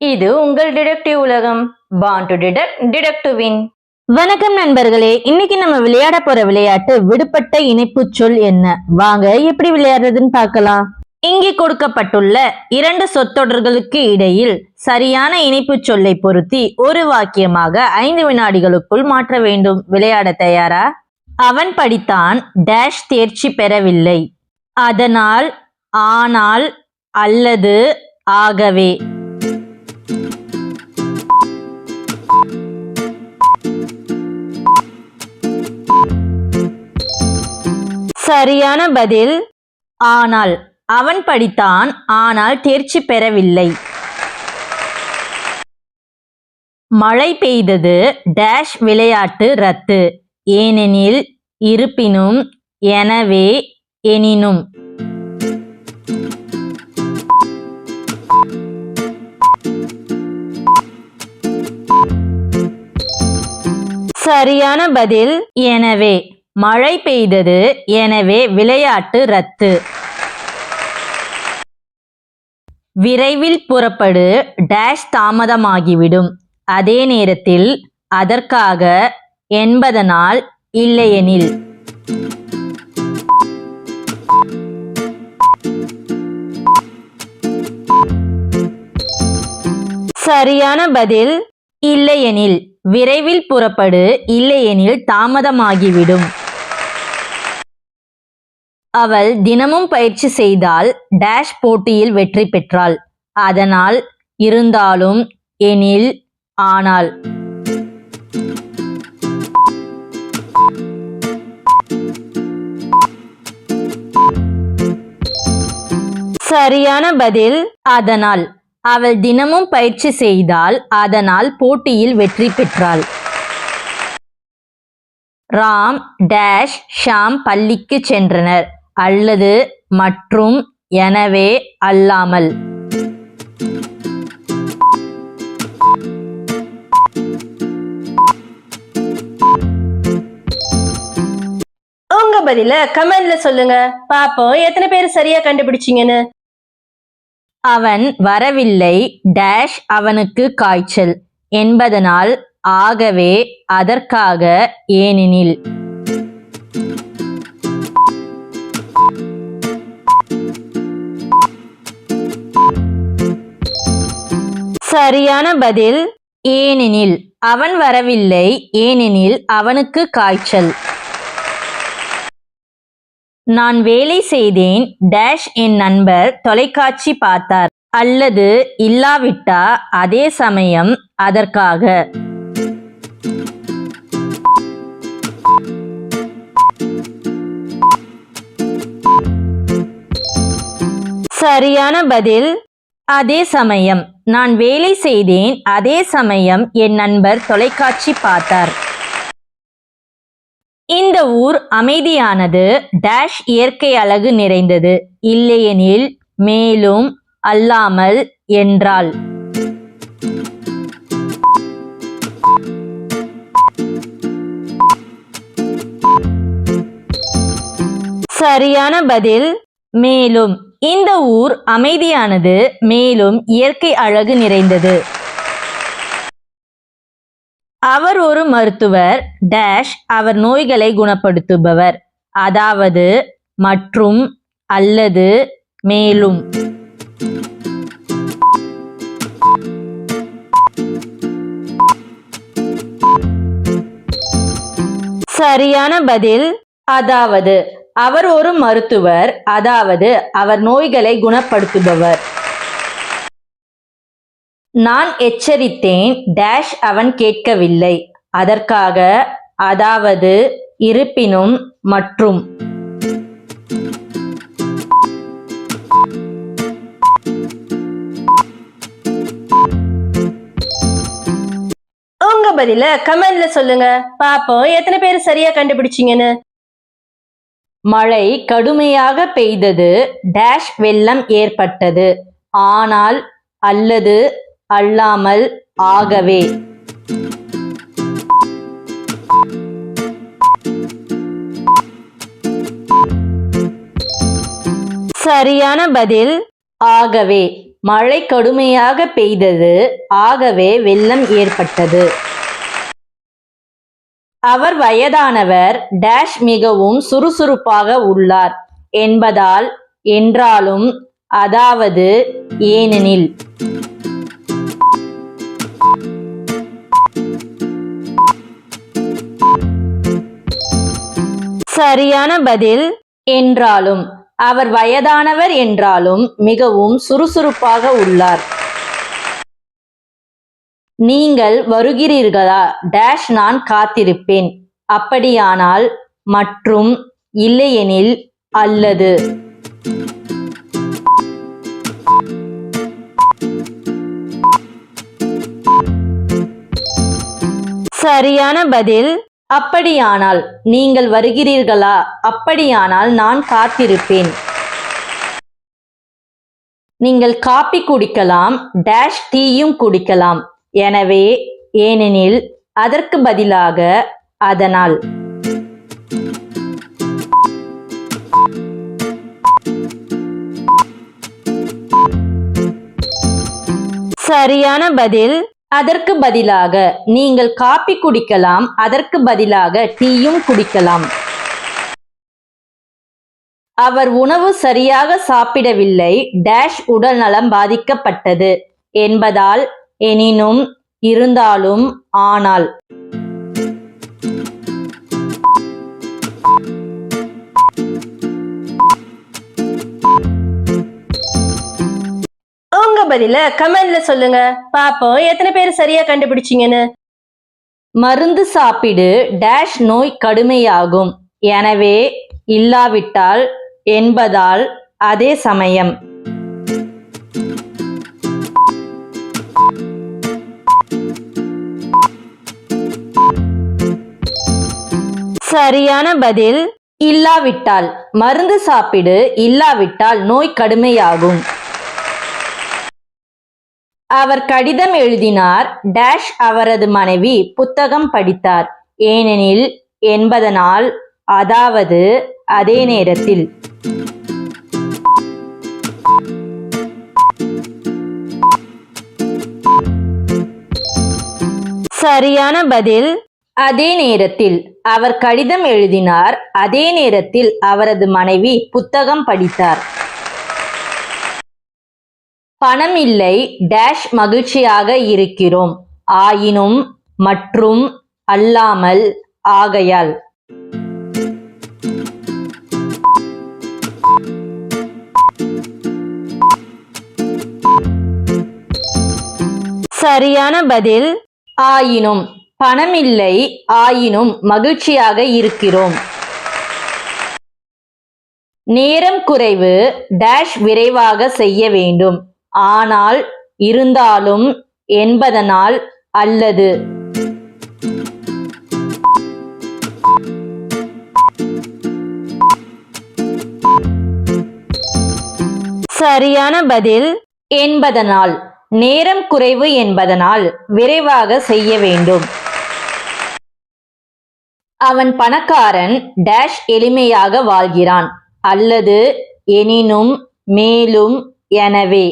இது உங்கள் டிடெக்டிவ் உலகம். பான் டு டிடெக்ட் டிடெக்டிவின் வின் வணக்கம் நண்பர்களே இன்னைக்கு நம்ம விளையாட போற விளையாட்டு விடுபட்ட இணைப்பு சொல் என்ன? வாங்க எப்படி விளையாடுறதுன்னு பார்க்கலாம். இங்கே கொடுக்கப்பட்டுள்ள இரண்டு சொற்றொடர்களுக்கு இடையில் சரியான இணைப்பு சொல்லை பொருத்தி ஒரு வாக்கியமாக ஐந்து வினாடிகளுக்குள் மாற்ற வேண்டும். விளையாட தயாரா? அவன் படித்தான் டேஷ் தேர்ச்சி பெறவில்லை. அதனால் ஆனால் அல்லது ஆகவே. சரியான பதில். ஆனால் அவன் படித்தான் ஆனால் தேர்ச்சி பெறவில்லை. மழை பெய்தது டேஷ் விளையாட்டு ரத்து. ஏனெனில் இருப்பினும் எனவே எனினும். சரியான பதில் எனவே. மழை பெய்தது எனவே விளையாட்டு ரத்து. விரைவில் புறப்படு டேஷ் தாமதமாகிவிடும். அதே நேரத்தில் அதற்காக என்பதனால் இல்லையெனில். சரியான பதில் இல்லையெனில். விரைவில் புறப்படு இல்லையெனில் தாமதமாகிவிடும். அவள் தினமும் பயிற்சி செய்தால் டேஷ் போட்டியில் வெற்றி பெற்றாள். அதனால் இருந்தாலும் எனில் ஆனால். சரியான பதில் அதனால். அவள் தினமும் பயிற்சி செய்தால் அதனால் போட்டியில் வெற்றி பெற்றாள். ராம் டேஷ் ஷாம் பள்ளிக்கு சென்றனர். அல்லது மற்றும் எனவே அல்லாமல். உங்க பதில கமெண்ட்ல சொல்லுங்க. பாப்போம் எத்தனை பேர் சரியா கண்டுபிடிச்சீங்கன்னு. அவன் வரவில்லை டேஷ் அவனுக்கு காய்ச்சல். என்பதனால் ஆகவே அதற்காக ஏனெனில். சரியான பதில் ஏனெனில் அவன் வரவில்லை ஏனெனில் அவனுக்கு காய்ச்சல். நான் வேலை செய்தேன் டேஷ் என் நண்பர் தொலைக்காட்சி பார்த்தார். அல்லது இல்லாவிட்டா அதே சமயம் அதற்காக. சரியான பதில் அதே சமயம். நான் வேலை செய்தேன். அதே சமயம் என் நண்பர் தொலைக்காட்சி பார்த்தார். இந்த ஊர் அமைதியானது. டேஷ் இயற்கை அழகு நிறைந்தது. இல்லையெனில் மேலும் அல்லாமல் என்றால் சரியான பதில். மேலும் இந்த ஊர் அமைதியானது மேலும் இயற்கை அழகு நிறைந்தது. அவர் ஒரு மருத்துவர் டேஷ் அவர் நோய்களை குணப்படுத்துபவர். அதாவது மற்றும் அல்லது மேலும். சரியான பதில் அதாவது அவர் ஒரு மருத்துவர் அதாவது அவர் நோய்களை குணப்படுத்துபவர். நான் எச்சரித்தேன் டேஷ் அவன் கேட்கவில்லை. அதற்காக அதாவது இருப்பினும் மற்றும். உங்க பதில கமெண்ட்ல சொல்லுங்க. பாப்போம் எத்தனை பேர் சரியா கண்டுபிடிச்சீங்கன்னு. மழை கடுமையாக பெய்தது. டேஷ் வெள்ளம் ஏற்பட்டது. ஆனால் அல்லது அல்லாமல் ஆகவே. சரியான பதில் ஆகவே. மழை கடுமையாக பெய்தது. ஆகவே வெள்ளம் ஏற்பட்டது. அவர் வயதானவர் டேஷ் மிகவும் சுறுசுறுப்பாக உள்ளார் என்பதால் என்றாலும் அதாவது ஏனெனில். சரியான பதில் என்றாலும் அவர் வயதானவர் என்றாலும் மிகவும் சுறுசுறுப்பாக உள்ளார். நீங்கள் வருகிறீர்களா? டேஷ் நான் காத்திருப்பேன். அப்படியானால் மற்றும் இல்லையெனில் அல்லது சரியான பதில். அப்படியானால் நீங்கள் வருகிறீர்களா? அப்படியானால் நான் காத்திருப்பேன். நீங்கள் காப்பி குடிக்கலாம் டேஷ் டீயும் குடிக்கலாம். எனவே ஏனெனில் அதற்கு பதிலாக அதனால். சரியான பதில் அதற்கு பதிலாக நீங்கள் காப்பி குடிக்கலாம் அதற்கு பதிலாக டீயும் குடிக்கலாம். அவர் உணவு சரியாக சாப்பிடவில்லை டேஷ் உடல் நலம் பாதிக்கப்பட்டது என்பதால் எனினும் இருந்தாலும் ஆனால். உங்க பதில கமெண்ட்ல சொல்லுங்க. பாப்போம் எத்தனை பேர் சரியா கண்டுபிடிச்சீங்கன்னு. மருந்து சாப்பிடு டேஷ் நோய் கடுமையாகும். எனவே இல்லாவிட்டால் என்பதால் அதே சமயம். சரியான பதில் இல்லாவிட்டால் மருந்து சாப்பிடு இல்லாவிட்டால் நோய் கடுமையாகும். அவர் கடிதம் எழுதினார். டேஷ் அவரது மனைவி புத்தகம் படித்தார். ஏனெனில் என்பதனால் அதாவது அதே நேரத்தில். சரியான பதில் அதே நேரத்தில் அவர் கடிதம் எழுதினார். அதே நேரத்தில் அவரது மனைவி புத்தகம் படித்தார். பணம் இல்லை டேஷ் மகிழ்ச்சியாக இருக்கிறோம். ஆயினும் மற்றும் அல்லாமல் ஆகையால். சரியான பதில் ஆயினும் பணமில்லை ஆயினும் மகிழ்ச்சியாக இருக்கிறோம். நேரம் குறைவு டேஷ் விரைவாக செய்ய வேண்டும். ஆனால் இருந்தாலும் என்பதனால் அல்லது. சரியான பதில் என்பதனால். நேரம் குறைவு என்பதனால் விரைவாக செய்ய வேண்டும். அவன் பணக்காரன் டேஷ் எளிமையாக வாழ்கிறான். அல்லது எனினும் மேலும் எனவே.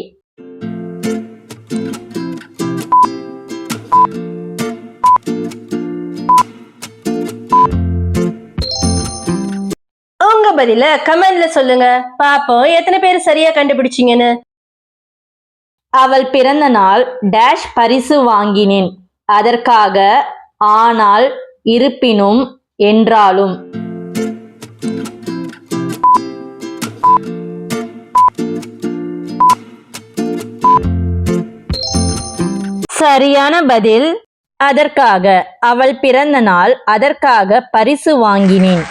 உங்க பதில கமெண்ட்ல சொல்லுங்க. பாப்போம் எத்தனை பேர் சரியா கண்டுபிடிச்சீங்கன்னு. அவள் பிறந்த நாள் டேஷ் பரிசு வாங்கினேன். அதற்காக ஆனால் இருப்பினும் என்றாலும். சரியான பதில். அதற்காக அவள் பிறந்த நாள் அதற்காக பரிசு வாங்கினேன்.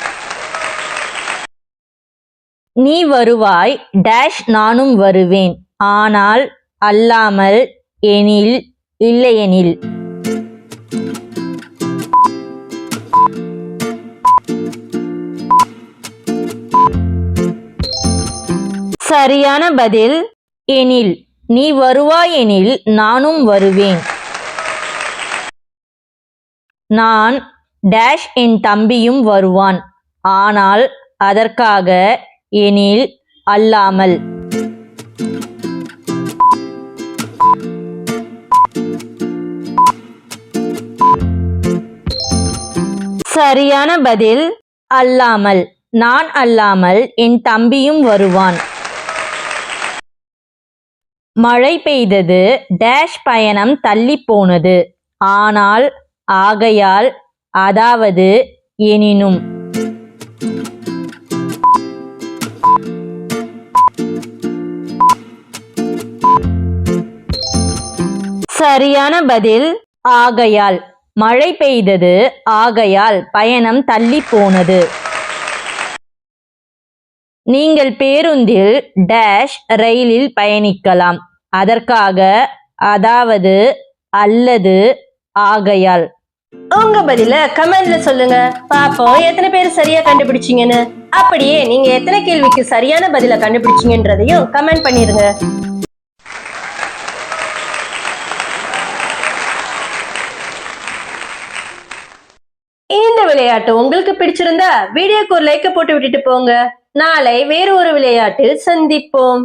நீ வருவாய் டேஷ் நானும் வருவேன். ஆனால் அல்லாமல் எனில் இல்லையெனில். சரியான பதில் எனில் நீ வருவாய் எனில் நானும் வருவேன். நான் டேஷ் என் தம்பியும் வருவான். ஆனால் அதற்காக எனில் அல்லாமல். சரியான பதில் அல்லாமல். நான் அல்லாமல் என் தம்பியும் வருவான். மழை பெய்தது டேஷ் பயணம் தள்ளி போனது. ஆனால் ஆகையால் அதாவது எனினும். சரியான பதில் ஆகையால். மழை பெய்தது ஆகையால் பயணம் தள்ளி போனது. நீங்கள் பேருந்தில் டேஷ் ரயிலில் பயணிக்கலாம். அதற்காக அதாவது அல்லது ஆகையால். உங்க பதில கமெண்ட்ல சொல்லுங்க. பாப்போம் எத்தனை பேர் சரியா கண்டுபிடிச்சீங்கன்னு. அப்படியே நீங்க எத்தனை கேள்விக்கு சரியான பதில கண்டுபிடிச்சீங்கன்றதையும் கமெண்ட் பண்ணிருங்க. இந்த விளையாட்டு உங்களுக்கு பிடிச்சிருந்தா வீடியோக்கு ஒரு லைக்க போட்டு விட்டுட்டு போங்க. நாளை வேறு ஒரு விளையாட்டில் சந்திப்போம்.